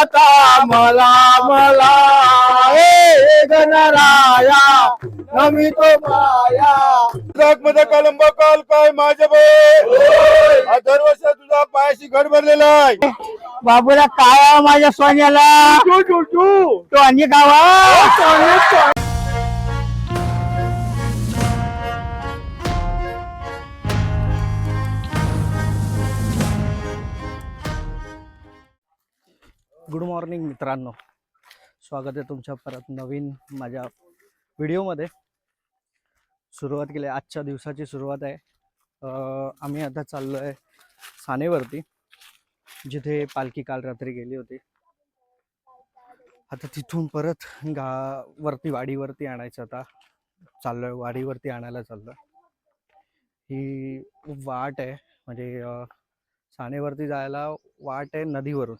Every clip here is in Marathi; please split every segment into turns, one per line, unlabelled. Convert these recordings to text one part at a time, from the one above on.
माता मला मला. हे गणराया नमितो माया.
मध्ये कलंब काल काय माझ्या भाऊ हा दरवर्ष तुझा पायाशी घर भरलेला आहे.
बाबूला काय माझ्या सोन्याला? तो आणि गावा गुड मॉर्निंग मित्रांनो. स्वागत आहे तुमच्या परत नवीन माझ्या व्हिडिओमध्ये. सुरुवात केली आहे. आजच्या दिवसाची सुरुवात आहे. आम्ही आता चाललो आहे सानेवरती जिथे पालखी काल रात्री गेली होती. आता तिथून परत गा वरती वाडीवरती आणायचं आता. चाललोय वाडीवरती आणायला चाललोय. ही वाट आहे म्हणजे सानेवरती जायला वाट आहे नदीवरून.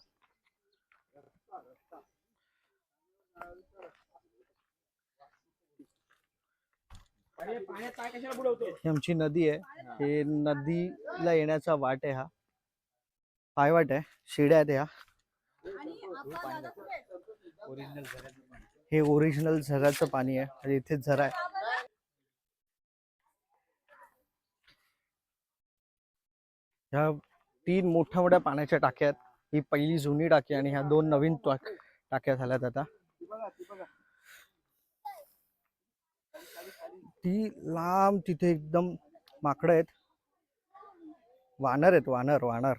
ही आमची नदी आहे. हे नदीला येण्याचा वाट आहे हा. पायवाट आहे? शिड्या आहेत ह्या. हे ओरिजिनल झऱ्याचं पाणी आहे. म्हणजे इथे झरा आहे. ह्या तीन मोठ्या मोठ्या पाण्याच्या टाक्या आहेत. ही पहिली जुनी टाकी आणि ह्या दोन नवीन टाक- टाक्या झाल्यात आता. ती लांब तिथे एकदम माकडं आहेत. वानर आहेत वानर वानर.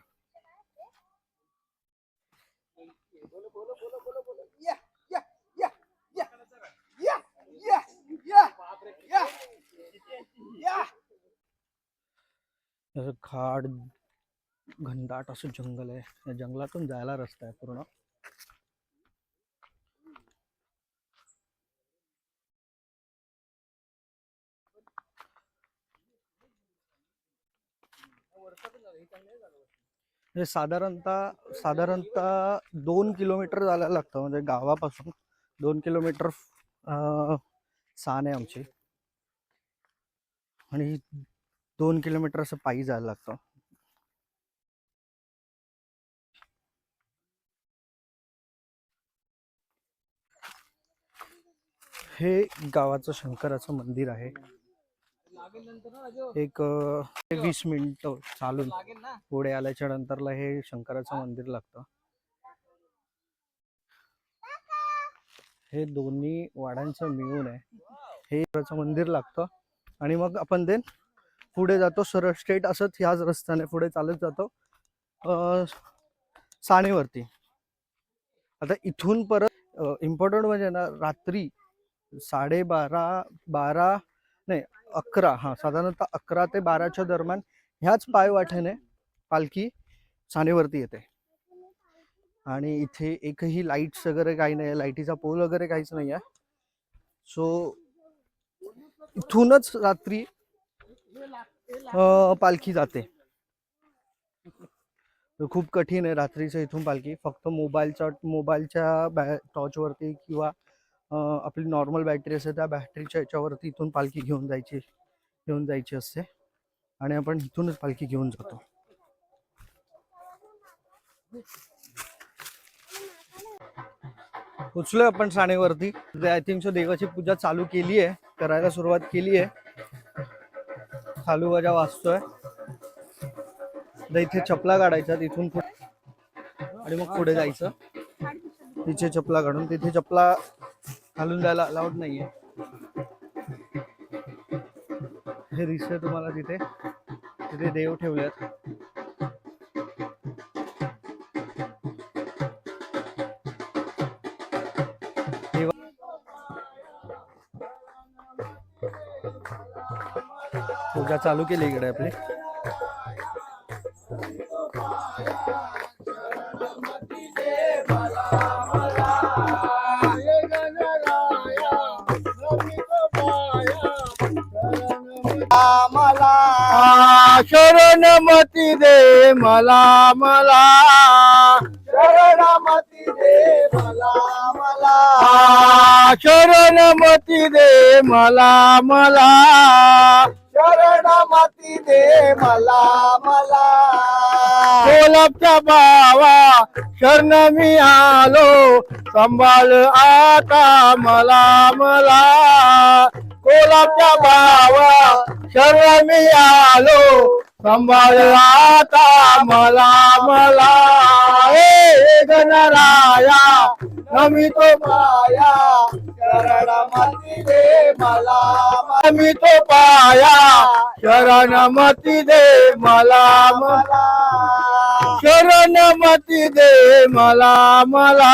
असं खाड घनदाट असं जंगल आहे. या जंगलातून जायला रस्ता आहे पूर्ण. म्हणजे हे साधारणतः साधारणतः दोन किलोमीटर जायला लागतं म्हणजे गावापासून. दोन किलोमीटर अं, सान आहे आमची. आणि दोन किलोमीटर असं पायी जायला लागतं. हे गावाचं शंकराचं मंदिर आहे. एक वीस मिनिट चालून पुढे आल्याच्या नंतरला हे शंकराचं मंदिर लागतं. हे दोन्ही वाड्यांचं मिळून आहे. हे मंदिर लागतं. आणि मग आपण देन पुढे जातो सरळ स्ट्रेट असंच ह्याच रस्त्याने पुढे चालत जातो. साणेवरती आता इथून परत इम्पॉर्टंट म्हणजे ना रात्री साडेबारा बारा नाही अकरा हां साधारणतः अकरा ते बाराच्या दरम्यान ह्याच पायवाठ्याने पालखी सानेवरती येते. आणि इथे एकही लाईट्स वगैरे काही नाही आहे लाईटीचा पोल वगैरे काहीच नाही आहे सो इथूनच रात्री पालखी जाते. खूप कठीण आहे रात्रीचं इथून पालखी. फक्त मोबाईलच्या मोबाईलच्या बॅ टॉर्चवरती किंवा आपली नॉर्मल बॅटरी असते त्या बॅटरीच्या याच्यावरती इथून पालखी घेऊन जायची घेऊन जायची असते. आणि आपण इथूनच पालखी घेऊन जातो. उचलोय आपण साणेवरती. आय थिंक सो देवाची पूजा चालू केली आहे करायला सुरुवात केली आहे. चालू वजा वाचतोय. इथे चपला काढायचा तिथून आणि मग पुढे जायचं. तिथे चपला काढून तिथे चपला हलून जायला अलाउड नाहीये. हे दिसतंय तुम्हाला तिथे. तिथे देव ठेवलेत. पूजा चालू केली इकडे आपली.
मला.
शरणमती दे मला मला.
शरणमती दे मला मला.
शरणमती दे मला मला.
शरण माती दे मला मला.
कोलपच्या बावा शरण मी आलो. सांभाळ आता मला मला. कोलाच्या बावा शरमी आलो. सांभाळ मला मला. हे गणराया नमी तो
पाया. शरण दे मला मला.
मी तो पाया. शरण मती दे मला मला. शरण मती दे मला मला.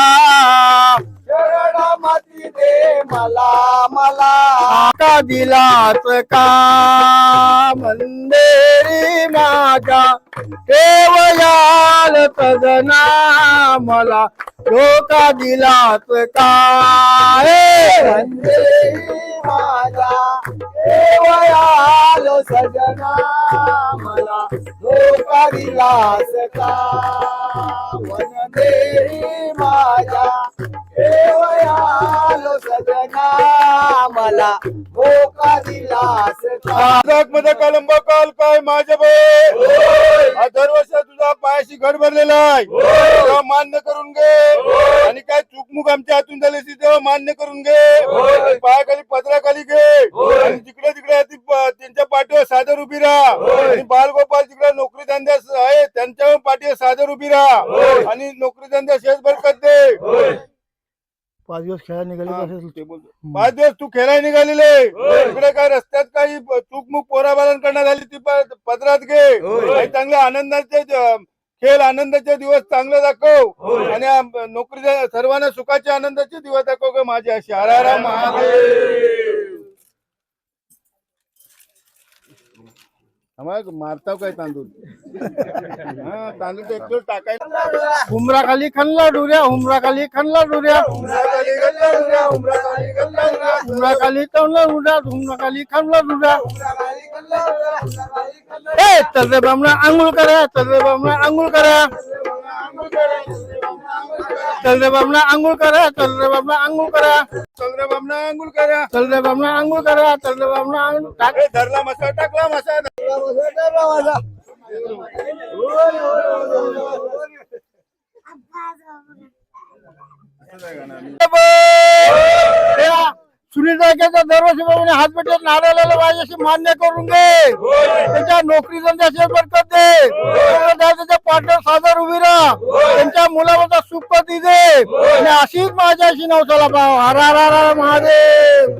माती दे मला मला.
आता दिलाच का मंदेरी माझ्या देवयाल सजना मला. डोका दिलाच का हे
संदेही माझा. देवयालो सजना मला. धोका दिलास का वनदेही माझा. देवयालो सजना मला धोका दिलास का
मध्ये कलंब काल काय माझ्या हा दरवर्षी तुझा पायाशी घर भरलेला आहे. मान्य करून घे. आणि काय चुकमुक आमच्या हातून झाली ती तेव्हा मान्य करून घे. पायाखाली पदराखाली घे. आणि जिकडे तिकडे त्यांच्या पाठीवर सादर उभी राहा. आणि बालगोपाल तिकडे नोकरी धंद्यास आहे त्यांच्या पाठीवर सादर उभी राहा. आणि नोकरी धंद्या शेष बरकत दे.
पाच दिवस खेळायला निघाले
ते बोलतो. पाच दिवस तू खेळायला निघालेले इकडे काय रस्त्यात काही चूकमुक पोराबालन करण्यात आली ती प- पदरात घे. आणि चांगल्या आनंदाचे ज- खेळ आनंदाचे दिवस चांगले दाखव. आणि आ- नोकरीच्या सर्वांना सुखाचे आनंदाचे दिवस दाखव ग माझ्या अशी हर हर महादेव. आम्हाला मारताव काय तांदूळ? हा तांदूळ ते एकटं टाकायला
हुमरा खाली खणला डुऱ्या. हुमरा खाली खणला डुऱ्या. हुमरा खाली तवला डुऱ्या. हुमरा खाली खणला डुऱ्या. ए चल रे बामणा आंघोळ करा चल रे बामणा आंघोळ करा. चल रे बामणा आंघोळ करा चल रे बामणा आंघोळ करा.
चंद्र बामना अंघोळ करा.
चल रे बामणा आंघोळ करा चल रे बामणा आंघोळ टाक
ए, धरला मसा टाकला मसा
सुनील दरवर्षी बाबूने हात पेटत नारायला माझ्याशी मान्य करून दे त्यांच्या नोकरी धंद्याशी बरकत दे त्याच्या पार्टनर सादर उभी राहा. त्यांच्या मुलाबद्दल सुखपती दे? आणि अशीच माझ्याशी नवसाला पाव हरा महादेव.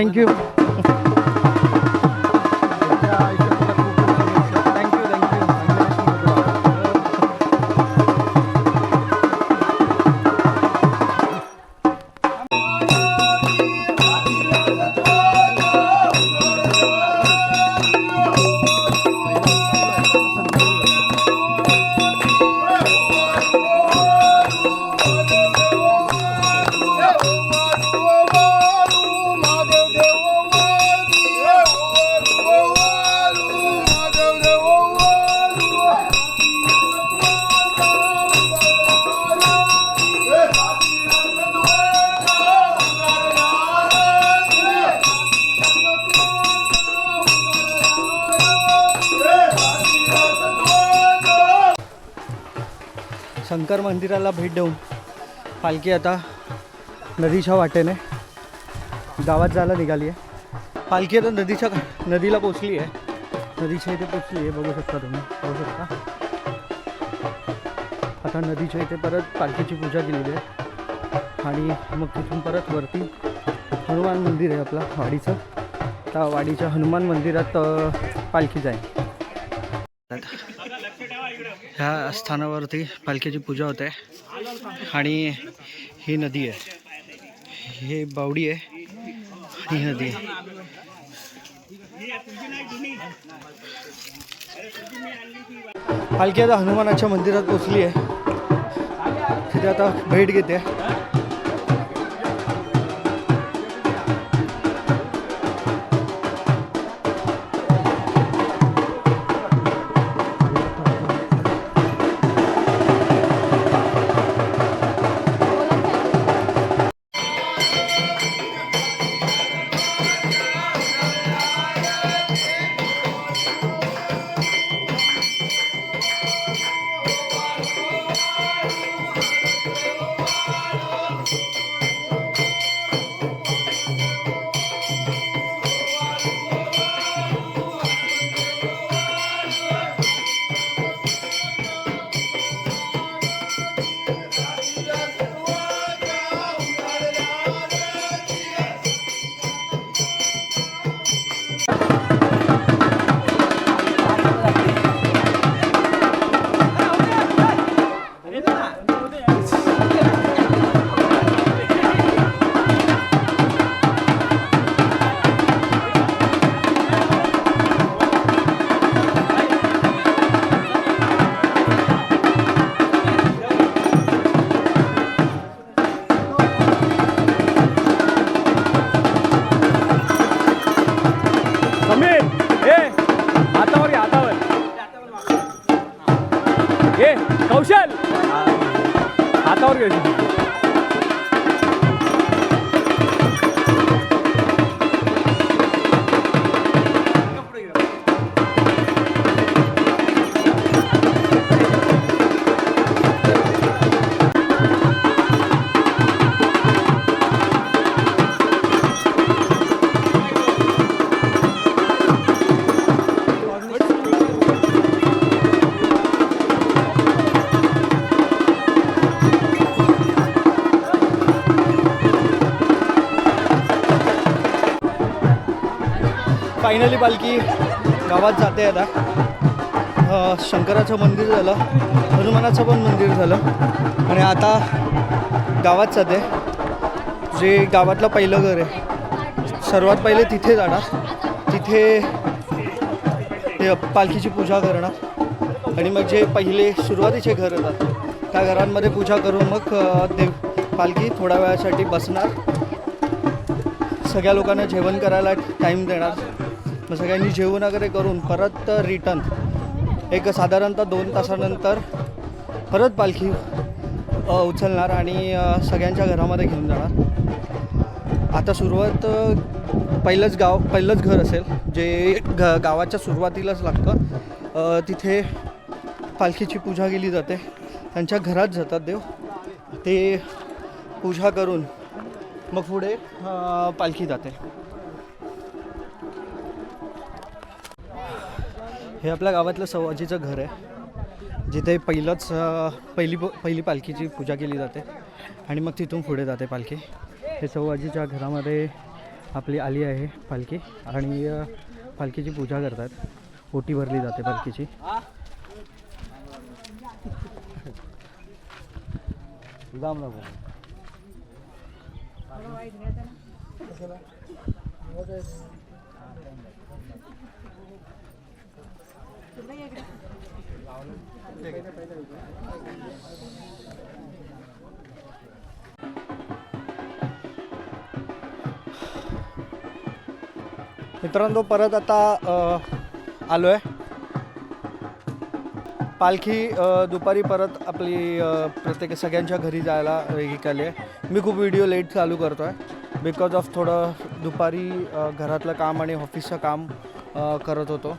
हर हर शंकर मंदिराला भेट देऊन. पालखी आता नदीच्या वाटेने गावात जायला निघाली आहे. पालखी आता नदीच्या नदीला पोचली आहे. नदीच्या इथे पोचली आहे. बघू शकता तुम्ही. बघू शकता. आता नदीच्या इथे परत पालखीची पूजा केलेली आहे. आणि मग तिथून परत वरती हनुमान मंदिर आहे आपला वाडीचं. त्या वाडीच्या हनुमान मंदिरात पालखी जाईल.
ह्या स्थानावरती पालखीची पूजा होते आणि ही नदी आहे. हे बावडी आहे आणि ही नदी आहे. पालखी आता हनुमानाच्या मंदिरात पोचली आहे. तिथे आता भेट घेते. फायनली पालखी गावात जाते आता. शंकराचं मंदिर झालं हनुमानाचं पण मंदिर झालं. आणि आता गावात जाते. जे गावातलं पहिलं घर आहे. सर्वात पहिले तिथे जाणार. तिथे ते पालखीची पूजा करणार. आणि मग जे पहिले सुरुवातीचे घर येतात त्या घरांमध्ये पूजा करून मग ते देव पालखी थोड्या वेळासाठी बसणार. सगळ्या लोकांना जेवण करायला टाईम देणार. मग सगळ्यांनी जेवण वगैरे करून परत रिटर्न एक साधारणतः दोन तासानंतर परत पालखी उचलणार आणि सगळ्यांच्या घरामध्ये घेऊन जाणार. आता सुरुवात पहिलंच गाव पहिलंच घर असेल जे ग गावाच्या सुरुवातीलाच लागतं. तिथे पालखीची पूजा केली जाते. त्यांच्या घरात जातात देव. ते पूजा करून मग पुढे पालखी जाते. हे आपल्या गावातलं सवाजीचं घर आहे. जिथे पहिलंच पहिली पहिली पालखीची पूजा केली जाते आणि मग तिथून पुढे जाते पालखी. हे सवाजीच्या घरामध्ये आपली आली आहे पालखी आणि पालखीची पूजा करतात. ओटी भरली जाते पालखीची. मित्रांनो परत आता आलो आहे पालखी दुपारी परत आपली प्रत्येक सगळ्यांच्या घरी जायला निघाली आहे. मी खूप व्हिडिओ लेट चालू करतो आहे बिकॉज ऑफ थोडं दुपारी घरातलं काम आणि ऑफिसचं काम करत होतो.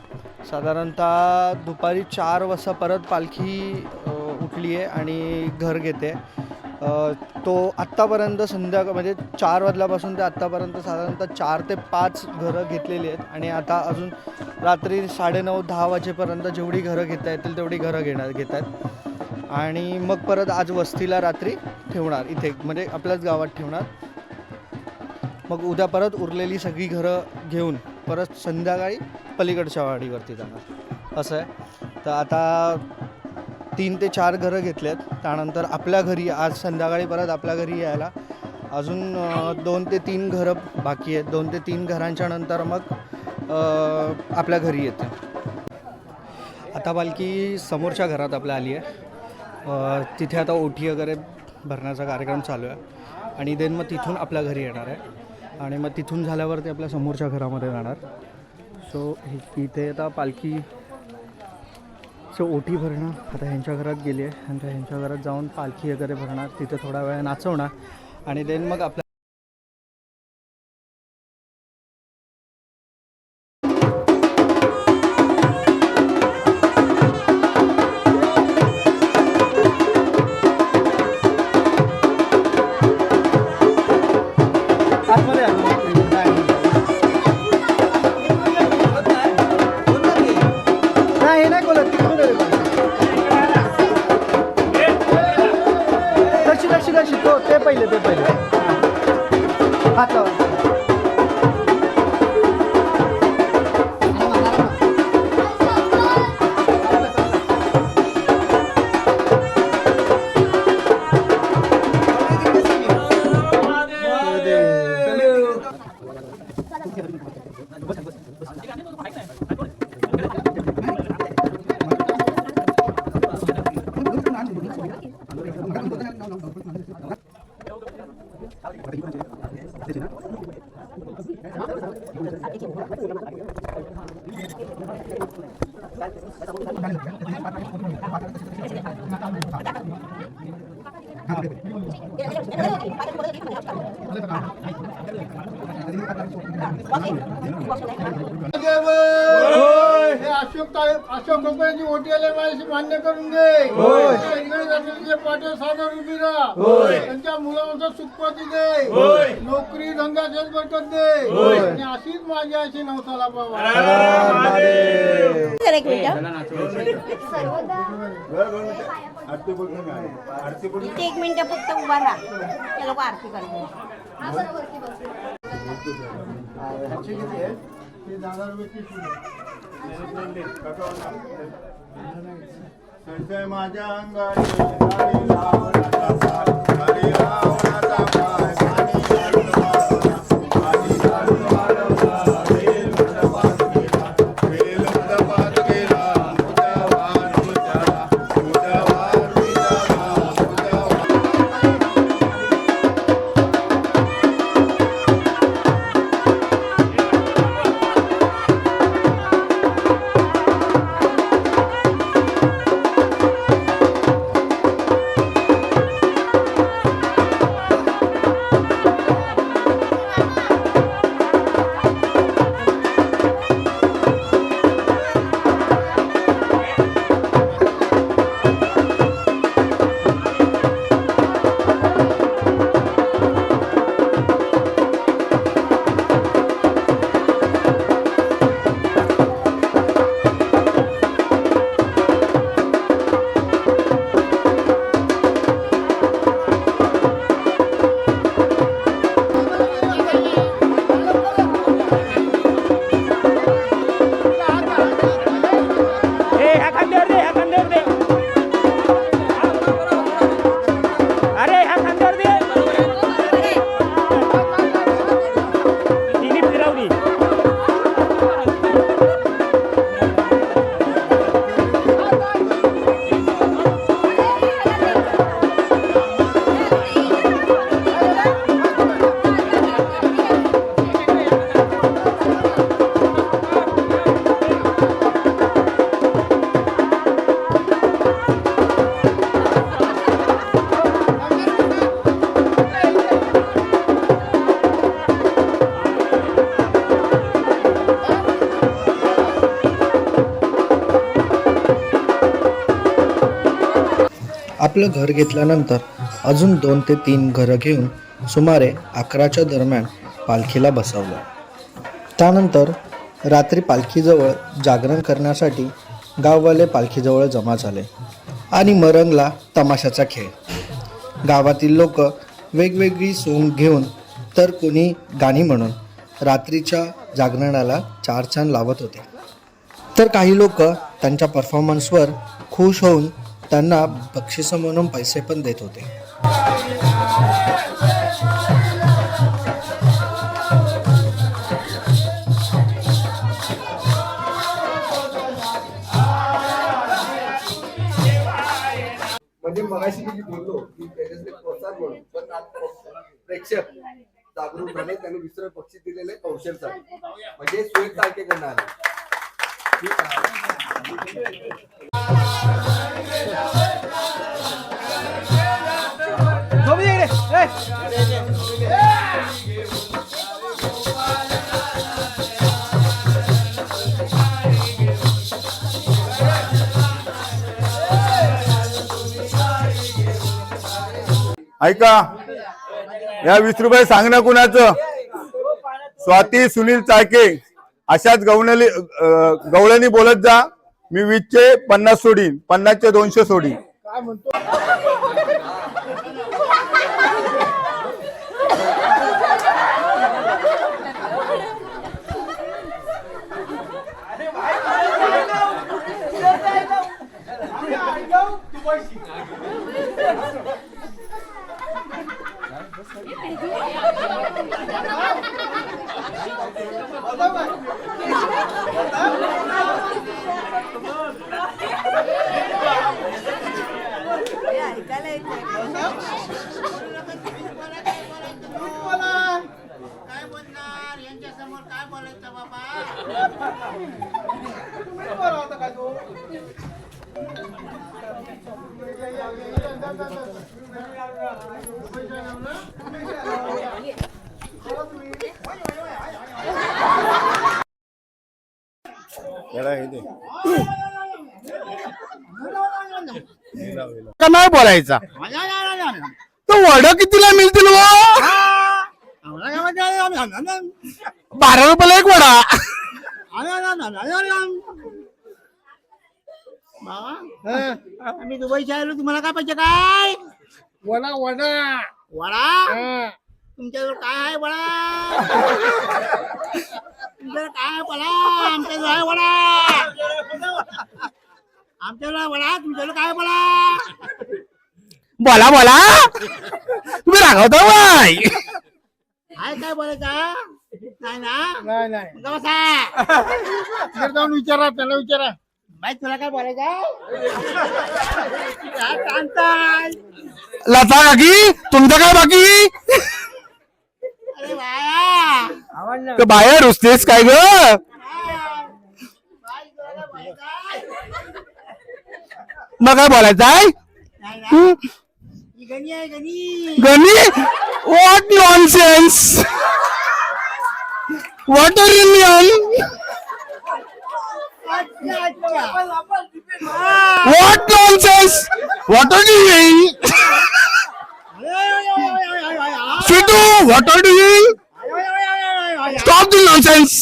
साधारणतः दुपारी चार वाजता परत पालखी उठली आहे आणि घर घेते. तो आत्तापर्यंत संध्याकाळ म्हणजे चार वाजल्यापासून ते आत्तापर्यंत साधारणतः चार ते पाच घरं घेतलेली आहेत. आणि आता अजून रात्री साडेनऊ दहा वाजेपर्यंत जेवढी घरं घेता येतील तेवढी घरं घेणार घेत आहेत आणि मग परत आज वस्तीला रात्री ठेवणार इथे म्हणजे आपल्याच गावात ठेवणार. मग उद्या परत उरलेली सगळी घरं घेऊन परत संध्याकाळी पलीकडच्या वाडीवरती जाणार. असं आहे. तर आता तीन ते चार घरं घेतलेत. त्यानंतर आपल्या घरी आज संध्याकाळी परत आपल्या घरी यायला. अजून दोन ते तीन घरं बाकी आहेत. दोन ते तीन घरांच्या नंतर मग आपल्या घरी येते आता पालखी समोरच्या घरात आपल्या आली आहे. तिथे आता ओठी वगैरे भरण्याचा कार्यक्रम चालू आहे. आणि देन मग तिथून आपल्या घरी येणार आहे. आणि मग तिथून झाल्यावर ते आपल्या समोरच्या घरामध्ये जाणार. सो इथे आता पालखी सो ओटी भरणं आता ह्यांच्या घरात गेली आहे. आणि ह्यांच्या घरात जाऊन पालखी वगैरे भरणार तिथे थोडा वेळ नाचवणार. आणि देन मग आपल्या
अशोक अशोक लोकांची ओटी आले मान्य करून दे असलेले पाटील सागर उभी त्यांच्या मुलांचं सुखपती दे. नोकरी धंदा शेत बरकत दे. आणि अशीच माझी अशी नवसाला बाबा.
एक मिनिट. एक फक्त उभा राहा. ते लोक आरती करतात
Sözüm acan gayrı
आपलं घर घेतल्यानंतर अजून दोन ते तीन घरं घेऊन सुमारे अकराच्या दरम्यान पालखीला बसवलं. त्यानंतर रात्री पालखीजवळ जागरण करण्यासाठी गाववाले पालखीजवळ जमा झाले आणि मरंगला तमाशाचा खेळ. गावातील लोक वेगवेगळी सोंग घेऊन तर कोणी गाणी म्हणून रात्रीच्या जागरणाला चार छान लावत होते. तर काही लोक त्यांच्या परफॉर्मन्सवर खुश होऊन त्यांना बक्षिसं म्हणून पैसे पण देत होते.
म्हणजे मगाशी मी बोललो की त्याच्यातले प्रोत्साहन म्हणून पण प्रेक्षक जागरूक झाले त्यांनी दुसरं पक्षी दिलेलं आहे सर म्हणजे सुयोग तारखे करणार ठीक आहे. Eh.
ऐका या वीस रुपये सांगणं कुणाचं? स्वाती सुनील चाळके अशाच गवळणी गवळणी बोलत जा. मी वीसचे पन्नास सोडीन पन्नासचे दोनशे सोडीन.
ऐकायला येत नाही
काय बोलणार यांच्या समोर काय बोलायचं बाबा
का नाही बोलायचा. तो वड कितीला मिळतील बारा रुपयाला एक वडा.
मी दुबईच्या आलो तुम्हाला काय पाहिजे काय वडा वडा वडा तुमच्याजवळ काय आहे वडा तुमच्याजवळ काय आहे वडा आमच्याजवळ आहे वडा आमच्याजवळ वडा तुमच्याजवळ काय आहे वडा
बोला बोला तुम्ही रागवता बाय
आहे काय बोलायचा नाही ना? नाही नाही. बसा. जाऊन विचारा त्याला विचारा. माहीत तुला काय बोलायचं? सांगताय?
लता काकी तुमचं काय बाकी?
अरे बाया.
तर बाहेर रुसतेस काय ग?
बाय, तुला काय बोलायचं?
मग काय बोलायचं आहे
नाही ना. ही? गणी आहे गणी.
गणी? What nonsense water union
what अच्छा.
What nonsense what are
do you
Sweetu what are
do you
stop the nonsense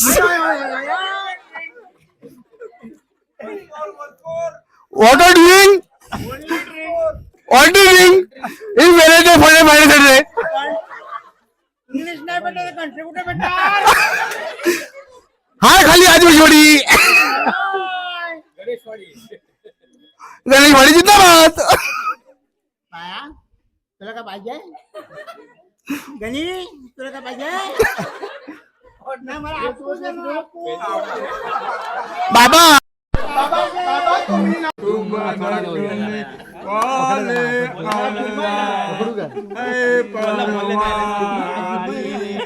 what are doing what in वेळेचे फळे पाहिजे
इंग्लिश नाही भेटत कंट्री कुठे भेटणार.
हाय खाली आदिवासी गणेशवाडी. जिंदाबाद.
बाया तुला काय पाहिजे? गणी तुला काय पाहिजे? नाही मला हापूस दे ना,
ਕਾਲੇ
ਕਾਲਾ ਹੈ ਪਰਵਾਨੀ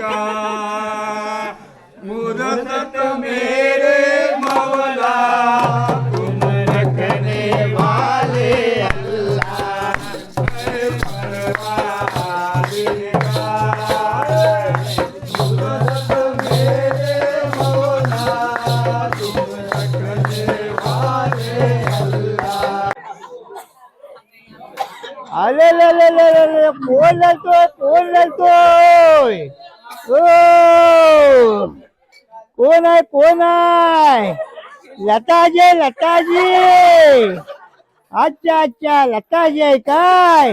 ਕਾ ਮੁਦਤ ਮੇਰੇ
ਮੌਲਾ ले ले ले कोण बोलतोय कोण बोलतोय. ओ कोण आहे कोण आहे? लताजी लताजी. अच्छा अच्छा लताजी आहे काय?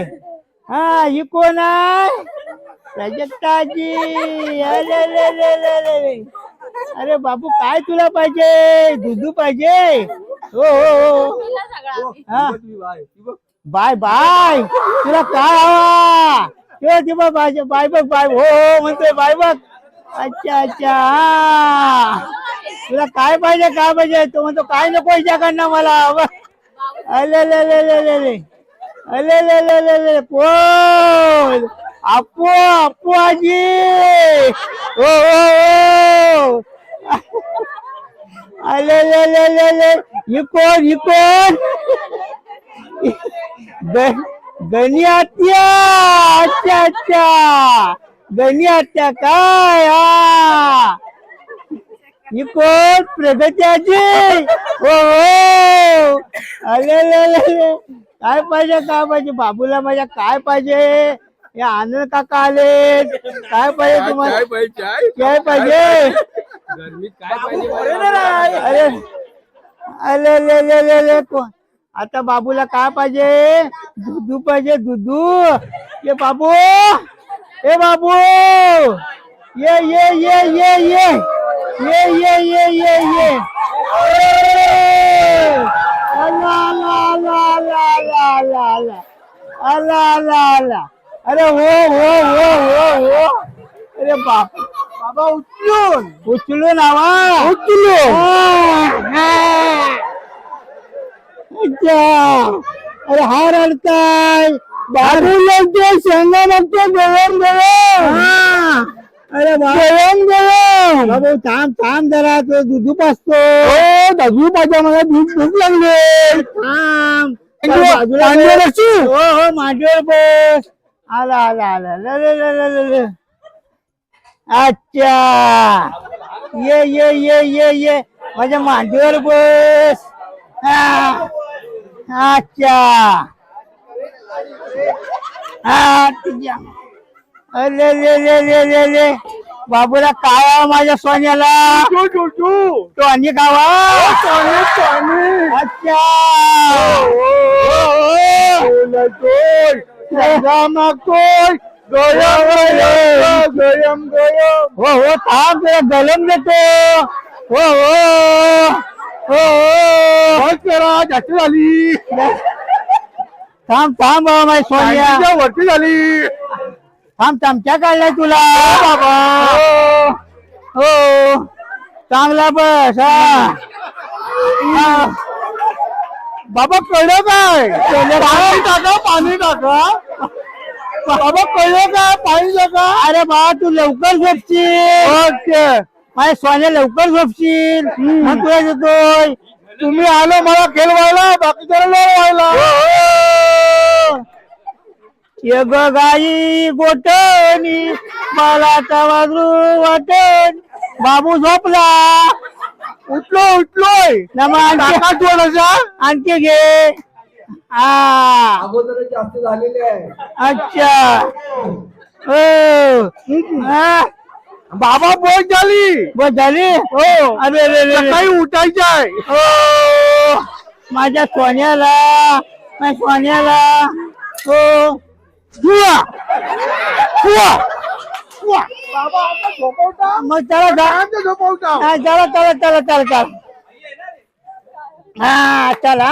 हा ही कोण आहे? प्रजक्ताजी. अरे अरे बाबू काय तुला पाहिजे? दुधू पाहिजे? हो हो हो. हा. Bye bye. तुला काय हवा? ते ते बघ बाय बाय बघ बाय. हो हो म्हणतोय बाय बघ. अच्छा अच्छा हा. तुला काय पाहिजे काय पाहिजे? तो म्हणतो काय नको हिच्याकडनं मला? अले ले ले ले ले ले. अले ले ले ले ले. कोण आपू आपू आजी. ओ ओ अले ले ले ले ले. ही कोण ही कोण ग- गणी आत्या अच्छा अच्छा गणी आत्या काय हा ही कोण प्रगत्याची हो हो अरे. काय पाहिजे काय पाहिजे बाबूला माझ्या काय पाहिजे हे आनंद काका आले काय पाहिजे तुम्हाला काय पाहिजे अरे अरे ले ले ले ले को- आता बाबूला काय पाहिजे? दुधू पाहिजे दुधू. ये बाबू. ए बाबू. ये ये ये ये ये. ये ये ये ये ये. अरे हो हो हो हो हो. अरे बाप. बाबा उचलून. उचलून आवा. उचलून. अरे हा रडताय. बाबू लागते शेंगा गरम अरे गरम बाबू थांब थांब जरा तो दुधू पाचतो दुधू पाहिजे मला दूध भूक लागले. थांब. मांडीवर हो हो मांडीवर बस आला आला आला. अच्छा. ये ये ये ये ये. माझ्या मांडीवर बस. हा. अच्छा. हा अरे ले ले ले ले ले बाबूला हवं माझ्या सोन्याला? तो आणि गावा अच्छा. हो हो थांब गलम देतो. हो हो. हो हो. करा जास्त झाली. थांब थांब बाबा माझी सोनिया वरती झाली. थांब चमच्या काढलाय तुला? बाबा. हो. चांगला बस हा. हा. बाबा कळलं काय? पाणी टाका पाणी टाका. बाबा कळलं काय? पाणी टाका. अरे बाबा तू लवकर झोपशील. ओके. माझ्या सोन्या लवकर झोपशील. मग तुला येतोय. तुम्ही आलो मला खेळवायला बाकी व्हायला. ये ग गाई गोटणी मला तवाजू वाटण बाबू झोपला. उठलो उठलोय. आणखी आणखी घे. हा
अगोदर जास्त झालेले आहे.
अच्छा. हो. हा. बाबा बोध झाली बोध झाली हो. अरे अरे काही उठायचं आहे हो. माझ्या सोन्याला माझ्या सोन्याला. हो. दुआ दुआ. मग चला जा. झोपवता. चला चला चला चला चला. हा चला